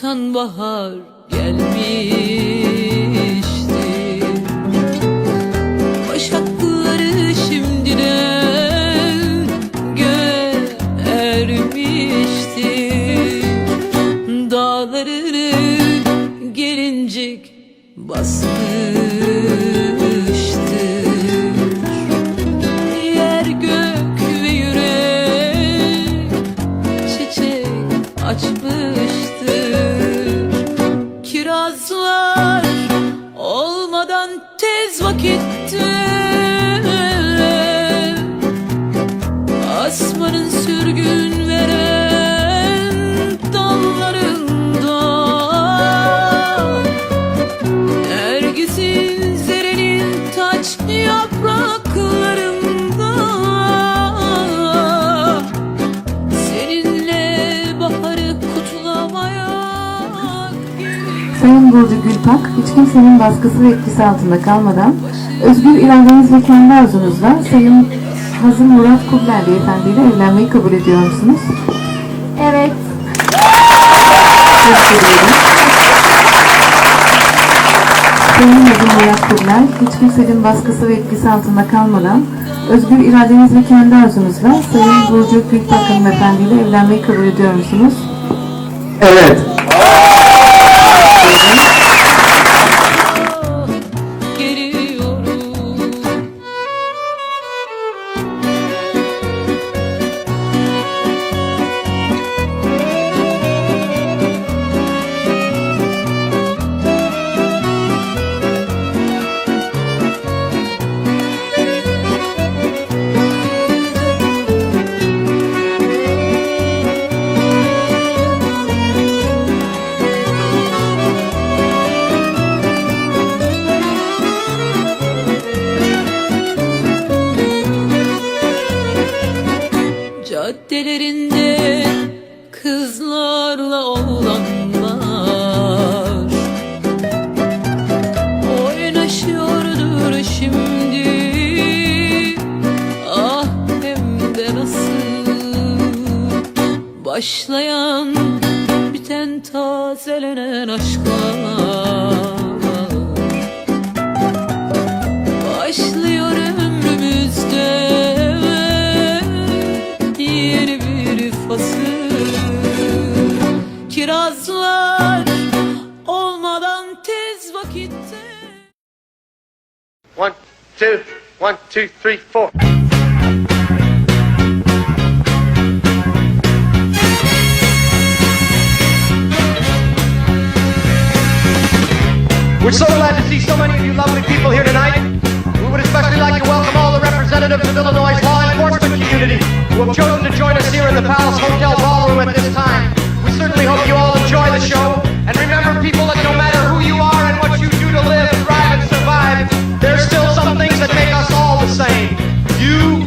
çoktan bahar gelmişti Başakları şimdiden ermişti Dağlarını gelincik basmıştı tez Burcu Gülpak, hiç kimsenin baskısı ve etkisi altında kalmadan özgür iradeniz ve kendi arzunuzla Sayın Hazım Murat Kubler Beyefendiyle evlenmeyi kabul ediyor musunuz? Evet. Sayın Hazım Murat Kubler, hiç kimsenin baskısı ve etkisi altında kalmadan özgür iradeniz ve kendi arzunuzla Sayın Burcu Gülpak Hanımefendiyle evlenmeyi kabul ediyor musunuz? Evet. Caddelerinde kızlarla oğlanlar Oynaşıyordur şimdi. Ah hem de nasıl. Başlayan biten tazelenen aşklar two, one, two, three, four. We're so glad to see so many of you lovely people here tonight. We would especially like to welcome all the representatives of Illinois' law enforcement community who have chosen to join us here in the Palace Hotel Ballroom at this time. We certainly hope you all enjoy the show. That make us all the same. You,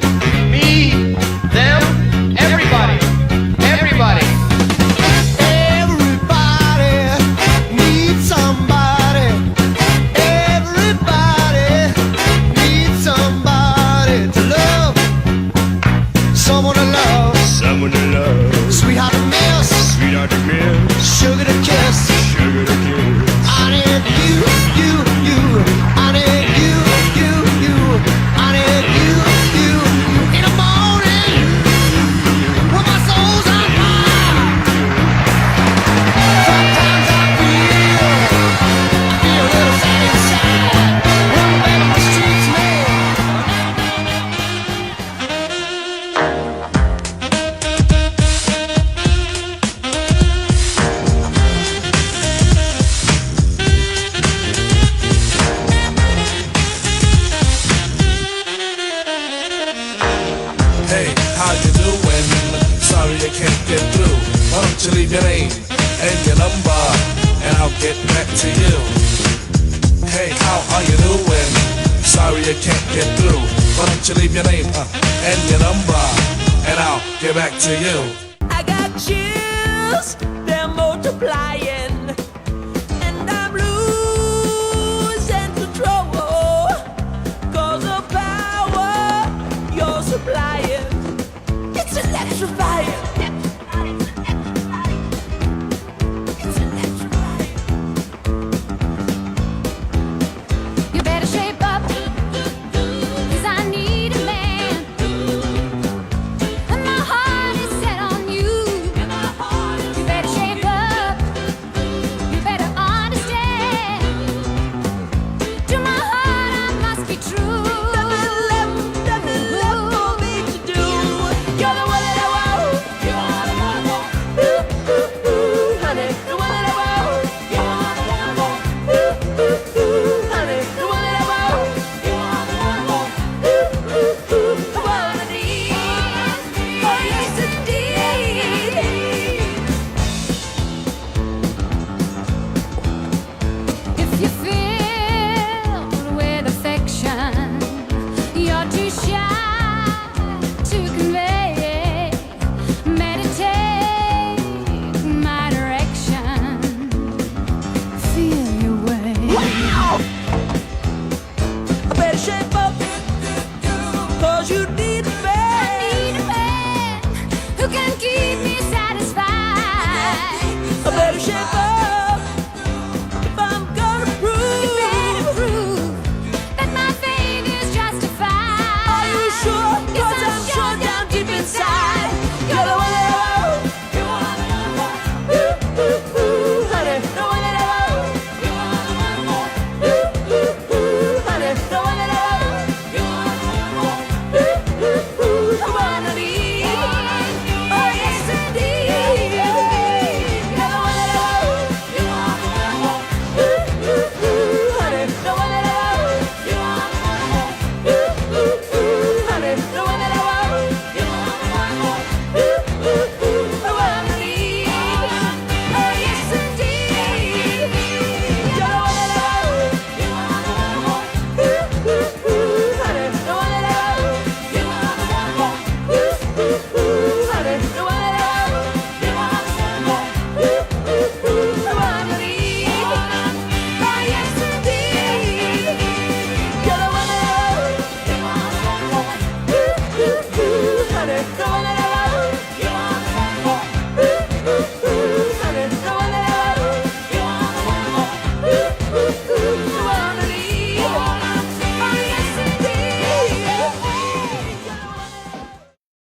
get back to you. Hey, how are you doing? Sorry I can't get through. Why don't you leave your name uh, and your number, and I'll get back to you. I got chills, they're multiplying The should